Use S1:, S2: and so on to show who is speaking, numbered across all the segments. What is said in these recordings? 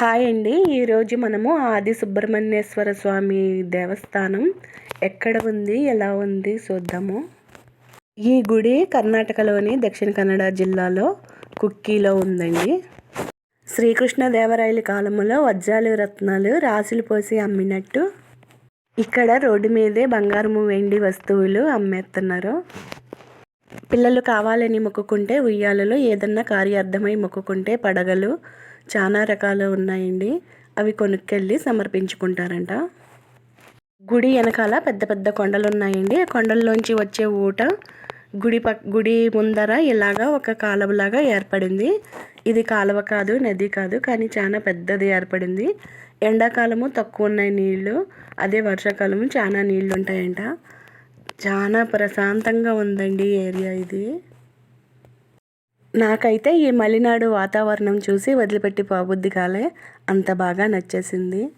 S1: Hi అండి. ఈరోజు మనము ఆది సుబ్రహ్మణ్యేశ్వర స్వామి దేవస్థానం ఎక్కడ ఉంది ఎలా ఉంది చూద్దాము. ఈ గుడి కర్ణాటకలోని దక్షిణ కన్నడ జిల్లాలో కుక్కీలో ఉందండి. శ్రీకృష్ణ దేవరాయల కాలంలో వజ్రాలు రత్నాలు రాసులు పోసి అమ్మినట్టు ఇక్కడ రోడ్డు మీదే బంగారము వెండి వస్తువులు అమ్మేస్తున్నారు పిల్లలు కావాలని మొక్కుకుంటే ఉయ్యాలలో ఏదన్నా కార్యార్థమై మొక్కుకుంటే పడగలు చాలా రకాలు ఉన్నాయండి. అవి కొనుక్కెళ్ళి సమర్పించుకుంటారంట. గుడి వెనకాల పెద్ద పెద్ద కొండలు ఉన్నాయండి ఆ కొండల్లోంచి వచ్చే ఊట గుడి పక్ గుడి ముందర ఇలాగా ఒక కాలువలాగా ఏర్పడింది. ఇది కాలువ కాదు నది కాదు కానీ చాలా పెద్దది ఏర్పడింది. ఎండాకాలము తక్కువ ఉన్నాయి నీళ్ళు అదే వర్షాకాలము చాలా నీళ్ళు ఉంటాయంట చాలా ప్రశాంతంగా ఉందండి ఏరియా ఇది. నాకైతే ఈ మలినాడు వాతావరణం చూసి వదిలిపెట్టి పోబుద్ది కాలే. అంత బాగా నచ్చేసింది.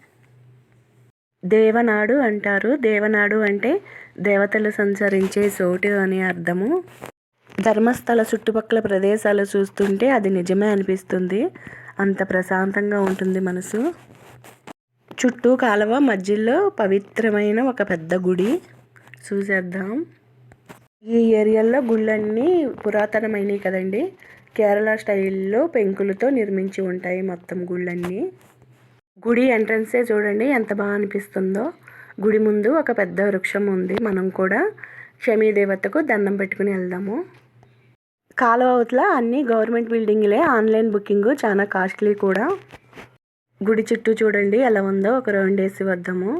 S1: దేవనాడు అంటారు. దేవనాడు అంటే దేవతలు సంచరించే చోటు అని అర్థము. ధర్మస్థల చుట్టుపక్కల ప్రదేశాలు చూస్తుంటే అది నిజమే అనిపిస్తుంది. అంత ప్రశాంతంగా ఉంటుంది మనసు. చుట్టూ కాలువ మధ్యలో పవిత్రమైన ఒక పెద్ద గుడి. చూసేద్దాం. ఈ ఏరియాలో గుళ్ళన్నీ పురాతనమైనవి కదండి. కేరళ స్టైల్లో పెంకులతో నిర్మించి ఉంటాయి మొత్తం గుళ్ళన్నీ. గుడి ఎంట్రన్సే చూడండి ఎంత బాగా అనిపిస్తుందో. గుడి ముందు ఒక పెద్ద వృక్షం ఉంది మనం కూడా క్షమీ దేవతకు దండం పెట్టుకుని వెళ్దాము. కాలువ అవతల అన్ని గవర్నమెంట్ బిల్డింగ్లే ఆన్లైన్ బుకింగ్ చాలా కాస్ట్లీ కూడా. గుడి చుట్టూ చూడండి ఎలా ఉందో ఒక రౌండ్ వేసి వద్దాము.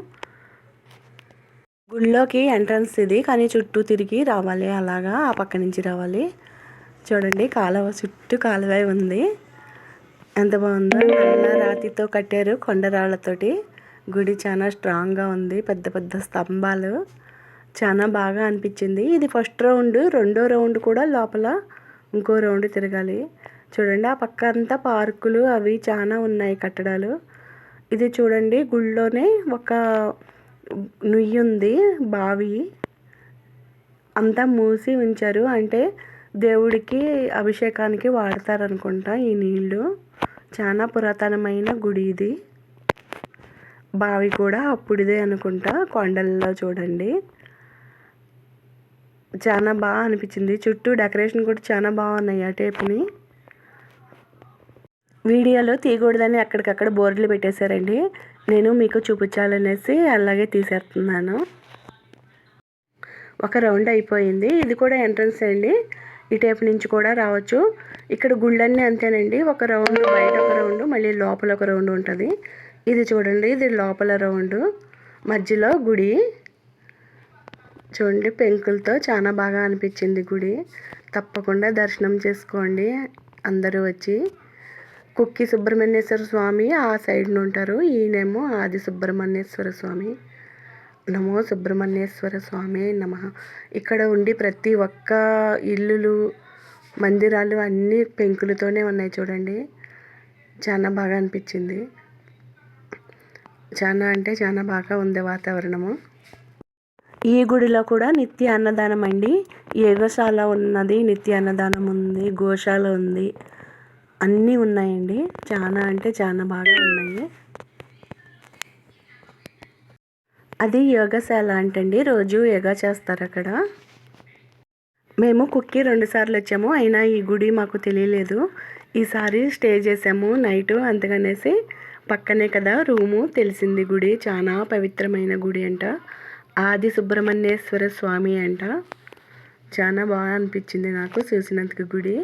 S1: గుళ్ళోకి ఎంట్రన్స్ ఇది కానీ చుట్టూ తిరిగి రావాలి. అలాగా ఆ పక్క నుంచి రావాలి. చూడండి కాలువ చుట్టూ కాలువ ఉంది. ఎంత బాగుందో. నల్ల రాతితో కట్టారు కొండరాళ్ళతోటి గుడి చాలా స్ట్రాంగ్గా ఉంది. పెద్ద పెద్ద స్తంభాలు. చాలా బాగా అనిపించింది. ఇది ఫస్ట్ రౌండ్. రెండో రౌండ్ కూడా లోపల ఇంకో రౌండ్ తిరగాలి. చూడండి ఆ పక్క అంతా పార్కులు అవి చాలా ఉన్నాయి కట్టడాలు. ఇది చూడండి గుళ్ళోనే ఒక నుయ్యి ఉంది బావి. అంతా మూసి ఉంచారు. అంటే దేవుడికి అభిషేకానికి వాడతారనుకుంటా ఈ నీళ్ళు. చాలా పురాతనమైన గుడి ఇది. బావి కూడా అప్పుడిదే అనుకుంటా కొండల్లో చూడండి. చాలా బాగా అనిపించింది. చుట్టూ డెకరేషన్ కూడా చాలా బాగున్నాయి ఆ టేప్ని. వీడియోలో తీయకూడదని అక్కడికక్కడ బోర్డులు పెట్టేశారండి. నేను మీకు చూపించాలనేసి అలాగే తీసేస్తున్నాను. ఒక రౌండ్ అయిపోయింది. ఇది కూడా ఎంట్రన్స్ అండి. ఈ టైప్ నుంచి కూడా రావచ్చు. ఇక్కడ గుళ్ళన్నీ అంతేనండి. ఒక రౌండ్ బయట ఒక రౌండ్ మళ్ళీ లోపల ఒక రౌండ్ ఉంటుంది. ఇది చూడండి. ఇది లోపల రౌండ్ మధ్యలో గుడి. చూడండి పెంకులతో చాలా బాగా అనిపించింది గుడి. తప్పకుండా దర్శనం చేసుకోండి అందరూ వచ్చి. కుక్కి సుబ్రహ్మణ్యేశ్వర స్వామి ఆ సైడ్న ఉంటారు. ఈయనేమో ఆది సుబ్రహ్మణ్యేశ్వర స్వామి. నమో సుబ్రహ్మణ్యేశ్వర స్వామి నమ. ఇక్కడ ఉండి ప్రతి ఒక్క ఇల్లులు మందిరాలు అన్నీ పెంకులతోనే ఉన్నాయి చూడండి. చాలా బాగా అనిపించింది. చాలా అంటే చాలా బాగా ఉంది వాతావరణము. ఈ గుడిలో కూడా నిత్య అన్నదానం అండి. ఏగశాల ఉన్నది నిత్య అన్నదానం ఉంది గోశాల ఉంది. అన్నీ ఉన్నాయండి. చాలా అంటే చాలా బాగా ఉన్నాయి. అది యోగశాల అంటండి. రోజు యోగా చేస్తారు అక్కడ. మేము కుక్కి రెండుసార్లు వచ్చాము. అయినా ఈ గుడి మాకు తెలియలేదు. ఈసారి స్టే చేసాము. నైట్ అందుకనేసి పక్కనే కదా రూము. తెలిసింది గుడి. చాలా పవిత్రమైన గుడి అంట. ఆది సుబ్రహ్మణ్యేశ్వర స్వామి అంట. చాలా బాగా అనిపించింది నాకు. చూసినందుకు గుడి.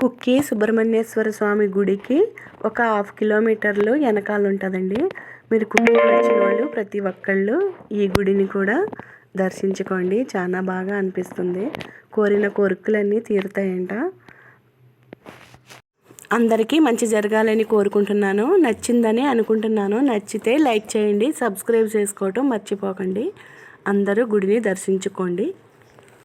S1: కుక్కి సుబ్రహ్మణ్యేశ్వర స్వామి గుడికి ఒక హాఫ్ కిలోమీటర్లు వెనకాల ఉంటుందండి మీరు కుక్కి వచ్చిన వాళ్ళు ప్రతి ఒక్కళ్ళు ఈ గుడిని కూడా దర్శించుకోండి. చాలా బాగా అనిపిస్తుంది. కోరిన కోరికలన్నీ తీరుతాయంట. అందరికీ మంచి జరగాలని కోరుకుంటున్నాను. నచ్చిందని అనుకుంటున్నాను. నచ్చితే లైక్ చేయండి సబ్స్క్రైబ్ చేసుకోవటం మర్చిపోకండి. అందరూ గుడిని దర్శించుకోండి.